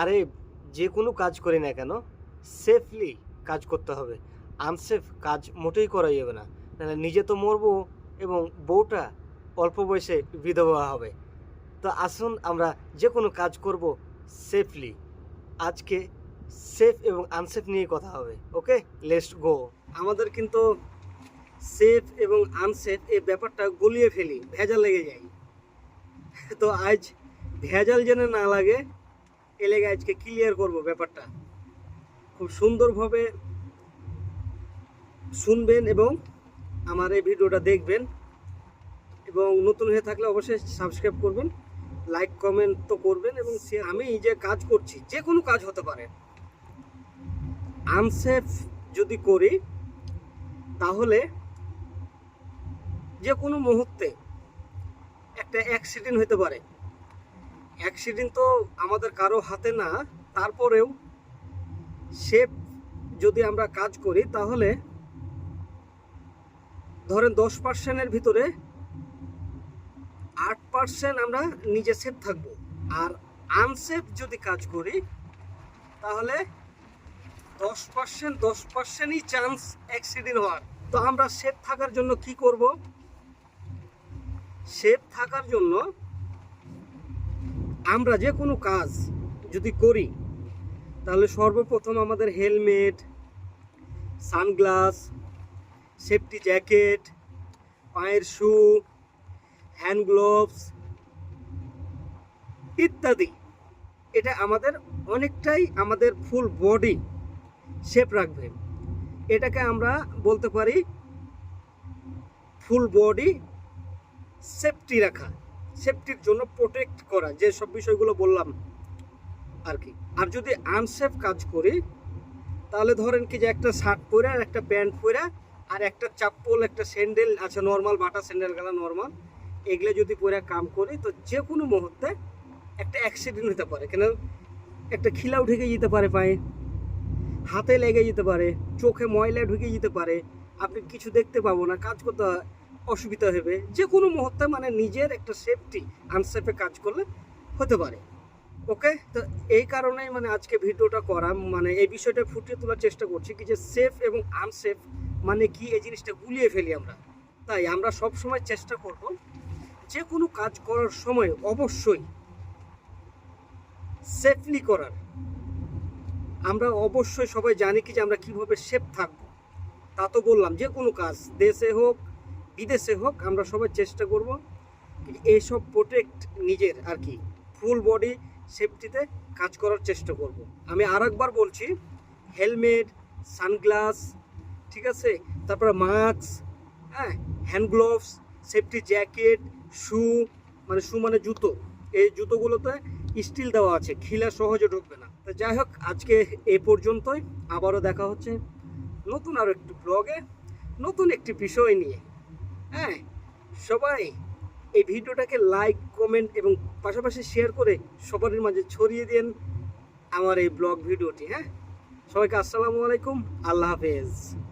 আরে, যে কোনো কাজ করি না কেন সেফলি কাজ করতে হবে। আনসেফ কাজ মোটেই করা যাবে না। নাহলে নিজে তো মরবো এবং বউটা অল্প বয়সে বিধবা হবে। তো আসুন আমরা যে কোনো কাজ করব সেফলি আজকে সেফ এবং আনসেফ নিয়ে কথা হবে ওকে লেটস গো আমাদের কিন্তু সেফ এবং আনসেফ এই ব্যাপারটা গুলিয়ে ফেলি ভেজা লেগে যায়। তো আজ ভেজাল যেন না লাগে এ লেগে আজকে ক্লিয়ার করব ব্যাপারটা। খুব সুন্দরভাবে শুনবেন এবং আমার এই ভিডিওটা দেখবেন। এবং নতুন হয়ে থাকলে অবশ্যই সাবস্ক্রাইব করবেন লাইক কমেন্ট তো করবেন এবং share- আমি যে কাজ করছি, যে কোনো কাজ হতে পারে। আনসেফ যদি করি, তাহলে যে কোনো মুহূর্তে একটা অ্যাক্সিডেন্ট হতে পারে। অ্যাক্সিডেন্ট তো আমাদের কারও হাতে না, তারপরেও সেফ যদি আমরা কাজ করি তাহলে ধরেন দশ পার্সেন্টের ভিতরে আট পার্সেন্ট আমরা নিজে সেফ থাকব। আর আনসেফ যদি কাজ করি, তাহলে দশ পার্সেন্ট দশ পার্সেন্টই চান্স অ্যাক্সিডেন্ট হওয়ার। তো আমরা সেফ থাকার জন্য কি করব? সেফ থাকার জন্য আমরা যে কোনো কাজ যদি করি, তাহলে সর্বপ্রথম আমাদের হেলমেট, সানগ্লাস, সেফটি জ্যাকেট, পায়ের শু, হ্যান্ড গ্লোভস ইত্যাদি। এটা আমাদের অনেকটাই আমাদের ফুল বডি শেপ রাখবে। এটাকে আমরা বলতে পারি ফুল বডি সেফটি রাখা। সেফটির জন্য প্রোটেক্ট করা, যে সব বিষয়গুলো বললাম আর কি। আর যদি আনসেফ কাজ করি, তাহলে ধরেন কি যে একটা শার্ট পরে, আর একটা প্যান্ট পরে, আর একটা চাপ্পল একটা স্যান্ডেল আছে নর্মাল বাটা স্যান্ডেল গেলা নর্মাল এগুলো যদি পরে কাম করি, তো যে কোনো মুহূর্তে একটা অ্যাক্সিডেন্ট হতে পারে। কেন? একটা খিলাও ঢুকে যেতে পারে পায়ে, হাতে লেগে যেতে পারে, চোখে ময়লা ঢুকে যেতে পারে, আপনি কিছু দেখতে পাবো না, কাজ করতে অসুবিধা হবে। যে কোনো মুহূর্তে মানে নিজের একটা সেফটি আনসেফে কাজ করলে হতে পারে। ওকে? তো এই কারণেই মানে আজকে ভিডিওটা করা মানে এই বিষয়টা ফুটিয়ে তোলার চেষ্টা করছি কি যে সেফ এবং আনসেফ মানে কি এই জিনিসটা গুলিয়ে ফেলি আমরা। তাই আমরা সব সময় চেষ্টা করব যে কোনো কাজ করার সময় অবশ্যই সেফলি করার। আমরা অবশ্যই সবাই জানি কি যে আমরা কীভাবে সেফ থাকব। তা তো বললাম যে কোনো কাজ, দেশে হোক বিদেশে হোক, আমরা সবাই চেষ্টা করব এইসব প্রোটেক্ট নিজের আর কি ফুল বডি সেফটিতে কাজ করার চেষ্টা করব। আমি আর একবার বলছি হেলমেট সানগ্লাস ঠিক আছে? তারপরে মাস্ক হ্যাঁ hand gloves safety jacket shoe মানে শু মানে জুতো। এই জুতোগুলোতে স্টিল দেওয়া আছে, খিলা সহজে ঢুকবে না। তো যাই হোক, আজকে এ পর্যন্তই। আবারও দেখা হচ্ছে নতুন আরও একটি ব্লগে নতুন একটি বিষয় নিয়ে। হ্যাঁ সবাই এই ভিডিওটাকে লাইক কমেন্ট এবং পাশাপাশি শেয়ার করে সবার মাঝে ছড়িয়ে দেন আমার এই ব্লগ ভিডিওটি হ্যাঁ? সবাইকে আসসালামু আলাইকুম, আল্লাহ হাফেজ।